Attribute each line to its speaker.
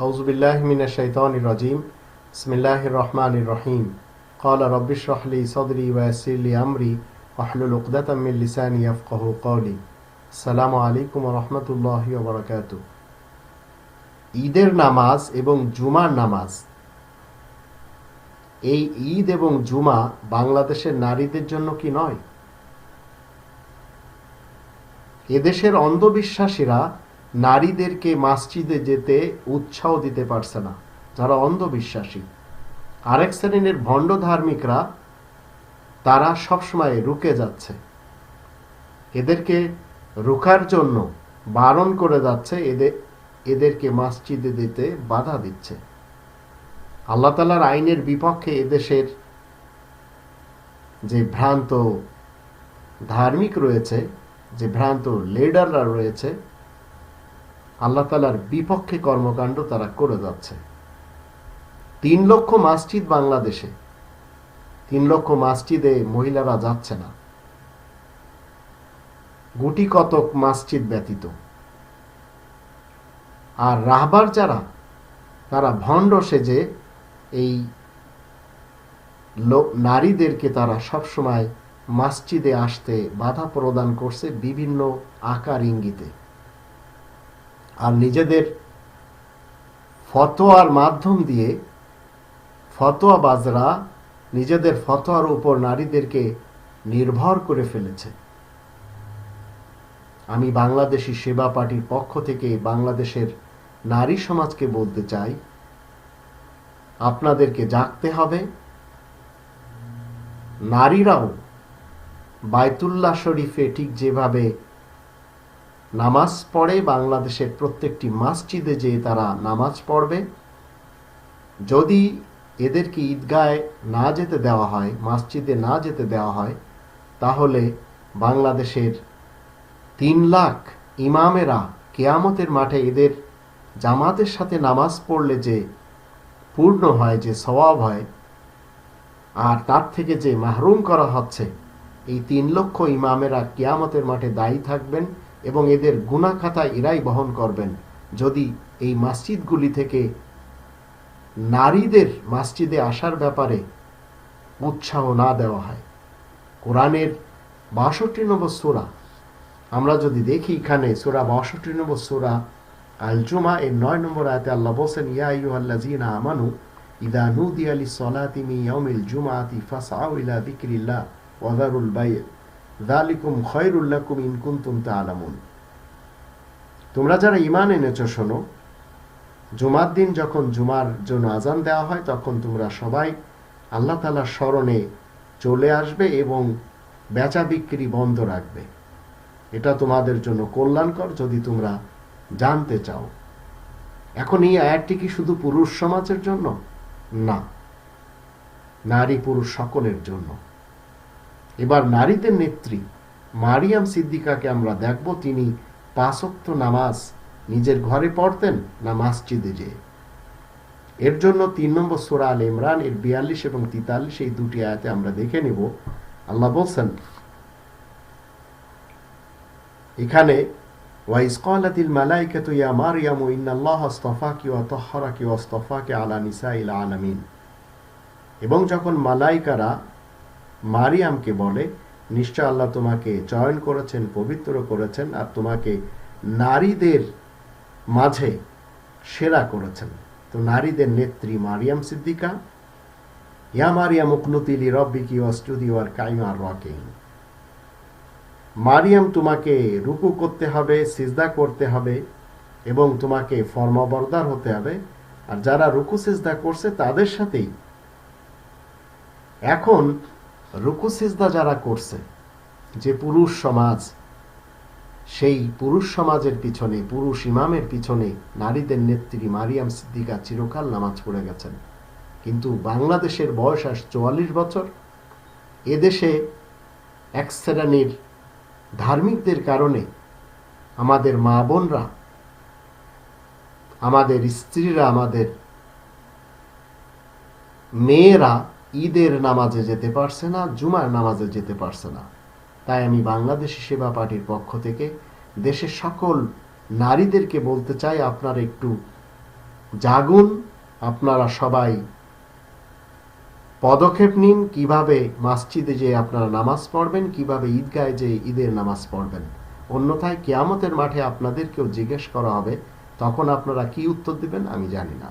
Speaker 1: أعوذ بالله من الشيطان الرجيم بسم الله الرحمن الرحيم قال رب اشرح لي صدري ويسر لي أمري واحلل عقدة من لساني يفقه قولي السلام عليكم ورحمة الله وبركاته ঈদের নামাজ এবং জুমার নামাজ এই ঈদ এবং জুমা বাংলাদেশের নারীদের জন্য কি নয় এদেশের অন্ধবিশ্বাসীরা নারীদেরকে মসজিদে যেতে উৎসাহ দিতে পারছে না, যারা অন্ধবিশ্বাসী। আরেক শ্রেণির ভণ্ড ধার্মিকরা, তারা সবসময় রুকে যাচ্ছে। এদেরকে রুকার জন্য বারণ করে যাচ্ছে এদের এদেরকে মসজিদে দিতে বাধা দিচ্ছে। আল্লাহ তালার আইনের বিপক্ষে এদেশের যে ভ্রান্ত ধার্মিক রয়েছে, যে ভ্রান্ত লিডাররা রয়েছে আল্লাহ তালার বিপক্ষে কর্মকাণ্ড তারা করে যাচ্ছে। তিন লক্ষ মসজিদ বাংলাদেশে, তিন লক্ষ মসজিদে মহিলারা যাচ্ছে না। গুটি কতক মসজিদ ব্যতীত। আর রাহবার যারা, তারা ভণ্ড সেজে এই নারীদেরকে তারা সবসময় মসজিদে আসতে বাধা প্রদান করছে বিভিন্ন আকার ইঙ্গিতে। আর নিজেদের ফতোয়ার মাধ্যম দিয়ে ফতোয়া বাজরা নিজেদের ফতোয়ার উপর নারীদেরকে নির্ভর করে ফেলেছে। আমি বাংলাদেশি সেবা পার্টির পক্ষ থেকে বাংলাদেশের নারী সমাজকে বলতে চাই, আপনাদেরকে জাগতে হবে। নারীরাও বায়তুল্লাহ শরীফে ঠিক যেভাবে নামাজ পড়ে বাংলাদেশের প্রত্যেকটি মসজিদে যে তারা নামাজ পড়বে। যদি এদেরকে ঈদগায় না যেতে দেওয়া হয়, মসজিদে না যেতে দেওয়া হয়, তাহলে বাংলাদেশের তিন লাখ ইমামেরা কেয়ামতের মাঠে এদের জামাতের সাথে নামাজ পড়লে যে পূর্ণ হয়, যে স্বভাব হয়, আর তার থেকে যে মাহরুম করা হচ্ছে, এই তিন লক্ষ ইমামেরা কেয়ামতের মাঠে দায়ী থাকবেন। এবং এদের গুনা খাতা এরাই বহন করবেন। যদি এই মসজিদগুলি থেকে নারীদের মসজিদে আসার ব্যাপারে উৎসাহ না দেওয়া হয়। কোরআনের বাষট্টি নম্বর সোরা, আমরা যদি দেখি এখানে সোরা বাষট্টি নম্বর সোরা আল জুমা এর নয় নম্বর আয়তে আল্লাহ বসেন ইয়া ইউ আল্লাহ আমানু ইদা নুদি আলি সলাতি মি ইয়াউমিল জুমাতি ফাসআউ ইলা যিকরিল্লাহ ওয়া যারুল বাই' যালিকুম খায়রুল লাকুম ইন কুনতুম তা'লামুন তোমরা যারা ঈমান এনেছো, শোনো। জুমার দিন যখন জুমার জন্য আজান দেওয়া হয়, তখন তোমরা সবাই আল্লাহ তাআলার স্মরণে চলে আসবে এবং বেচা বিক্রি বন্ধ রাখবে। এটা তোমাদের জন্য কল্যাণকর যদি তোমরা জানতে চাও। এখন এই আয়াতটি কি শুধু পুরুষ সমাজের জন্য? না। নারী পুরুষ সকলের জন্য। এবার নারীদের নেত্রী মারিয়াম সিদ্দিকাকে আমরা দেখব তিনি পাঁচক্ত নামাজ নিজের ঘরে পড়তেন না মাসজিদে যে এর জন্য তিন নম্বর সোরা আল ইমরান এর বিয়াল্লিশ এবং তিতাল্লিশ এই দুটি আয়াতে আমরা দেখে নিব। আল্লাহ বলছেন, এখানে, ওয়াইজ ক্বালাতিল মালাইকাতু ইয়া মারইয়ামু ইন্নাল্লাহা আস্তাফাকি ওয়া তাহহারাকি ওয়া আস্তাফাকি আলা নিসাইল আলামিন। এবং যখন মালাইকারা মারিয়ামকে বলে, নিশ্চয় আল্লাহ তোমাকে চয়ন করেছেন, পবিত্র করেছেন আর তোমাকে নারীদের মাঝে সেরা করেছেন। তো নারীদের নেত্রী মারিয়াম সিদ্দিকা, ইয়া মারিয়াম উকনুতিলি রব্বিকি অস্টুদি আর কাইমার রকিং মারিয়াম তোমাকে রুকু করতে হবে, সিজদা করতে হবে এবং তোমাকে ফর্মাবরদার হতে হবে। আর যারা রুকু, সিজদা করছে তাদের সাথেই। এখন রুকু সিজদা যারা করছে, যে পুরুষ সমাজ, সেই পুরুষ সমাজের পিছনে, পুরুষ ইমামের পিছনে নারীদের নেত্রী মারিয়াম সিদ্দিকা চিরকাল নামাজ পড়ে গেছেন। কিন্তু বাংলাদেশের বয়স আস চুয়াল্লিশ বছর। এদেশে এক শ্রেণির ধার্মিকদের কারণে আমাদের মা বোনরা, আমাদের স্ত্রীরা, আমাদের মেয়েরা ঈদের নামাজে যেতে পারছে না, জুমার নামাজে যেতে পারছে না। তাই আমি বাংলাদেশি সেবা পার্টির পক্ষ থেকে দেশের সকল নারীদেরকে বলতে চাই, আপনারা একটু জাগুন, আপনারা সবাই পদক্ষেপ নিন, কীভাবে মসজিদে যে আপনারা নামাজ পড়বেন, কীভাবে ঈদগায় যে ঈদের নামাজ পড়বেন। অন্যথায় কেয়ামতের মাঠে আপনাদেরকেও জিজ্ঞেস করা হবে, তখন আপনারা কি উত্তর দিবেন আমি জানি না।